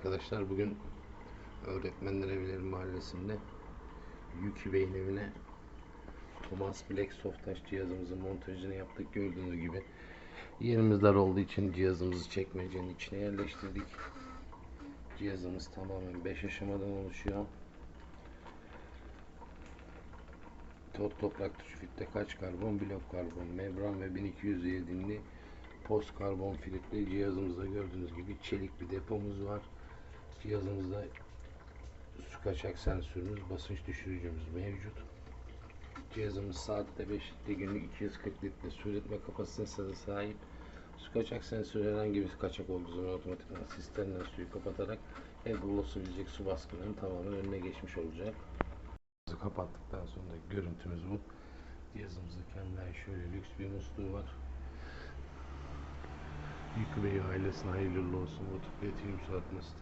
arkadaşlar. Bugün Öğretmenler Evleri Mahallesi'nde Yuki Bey'in evine Thomas Black Softaş cihazımızın montajını yaptık. Gördüğünüz gibi yerimiz dar olduğu için cihazımızı çekmecenin içine yerleştirdik. Cihazımız tamamen 5 aşamadan oluşuyor. Tot toprak tuşu fitte kaç karbon, blok karbon, membran ve 1200 dinli post karbon filtreli cihazımızda gördüğünüz gibi çelik bir depomuz var. Cihazımızda su kaçak sensörümüz, basınç düşürücümüz mevcut. Cihazımız saatte 5 litre günlük 240 litre su üretme kapasitesine sahip. Su kaçak sensörü herhangi bir kaçak olduğu zaman otomatikman sistemden suyu kapatarak evde olabilecek su baskınlarının tamamen önüne geçmiş olacak. Cihazı kapattıktan sonra görüntümüz bu. Cihazımızda kendine şöyle lüks bir musluğu var. Yükü Bey ailesine hayırlı olsun. Bu tüpleti yumuşatması